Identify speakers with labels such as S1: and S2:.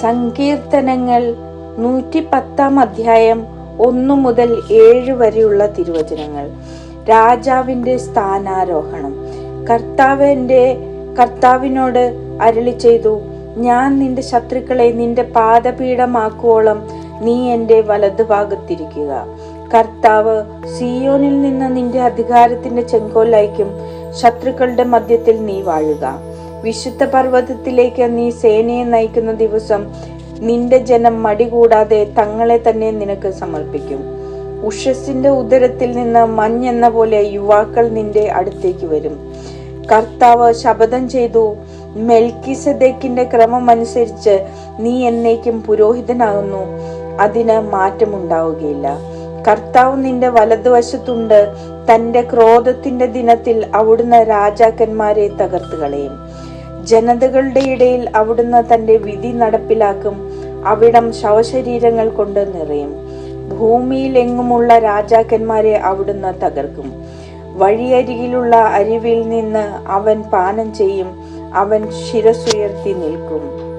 S1: സങ്കീർത്തനങ്ങൾ നൂറ്റി പത്താം അധ്യായം ഒന്നു മുതൽ ഏഴ് വരെയുള്ള തിരുവചനങ്ങൾ. രാജാവിന്റെ സ്ഥാനാരോഹണം. കർത്താവിന്റെ കർത്താവിനോട് അരളി ചെയ്തു ഞാൻ നിന്റെ ശത്രുക്കളെ നിന്റെ പാദപീഠമാക്കുവോളം നീ എന്റെ വലതുഭാഗത്തിരിക്കുക. കർത്താവ് സിയോനിൽ നിന്ന് നിന്റെ അധികാരത്തിന്റെ ചെങ്കോലയക്കും ശത്രുക്കളുടെ മധ്യത്തിൽ നീ വാഴുക. വിശുദ്ധ പർവതത്തിലേക്ക് നീ സേനയെ നയിക്കുന്ന ദിവസം നിന്റെ ജനം മടികൂടാതെ തങ്ങളെ തന്നെ നിനക്ക് സമർപ്പിക്കും. ഉഷസിന്റെ ഉദരത്തിൽ നിന്ന് മഞ്ഞെന്ന പോലെ യുവാക്കൾ നിന്റെ അടുത്തേക്ക് വരും. കർത്താവ് ശപഥം ചെയ്തു മെൽക്കിസദേക്കിന്റെ ക്രമം അനുസരിച്ച് നീ എന്നേക്കും പുരോഹിതനാകുന്നു അതിന് മാറ്റമുണ്ടാവുകയില്ല. കർത്താവ് നിന്റെ വലതുവശത്തുണ്ട് തന്റെ ക്രോധത്തിന്റെ ദിനത്തിൽ അവിടുന്ന് രാജാക്കന്മാരെ തകർത്ത് കളയും. ജനതകളുടെ ഇടയിൽ അവിടുന്ന് തന്റെ വിധി നടപ്പിലാക്കും അവിടം ശവശരീരങ്ങൾ കൊണ്ട് നിറയും. ഭൂമിയിൽ എങ്ങുമുള്ള രാജാക്കന്മാരെ അവിടുന്ന് തകർക്കും. വഴിയരികിലുള്ള അരുവിൽ നിന്ന് അവൻ പാനം ചെയ്യും അവൻ ശിരസുയർത്തി നിൽക്കും.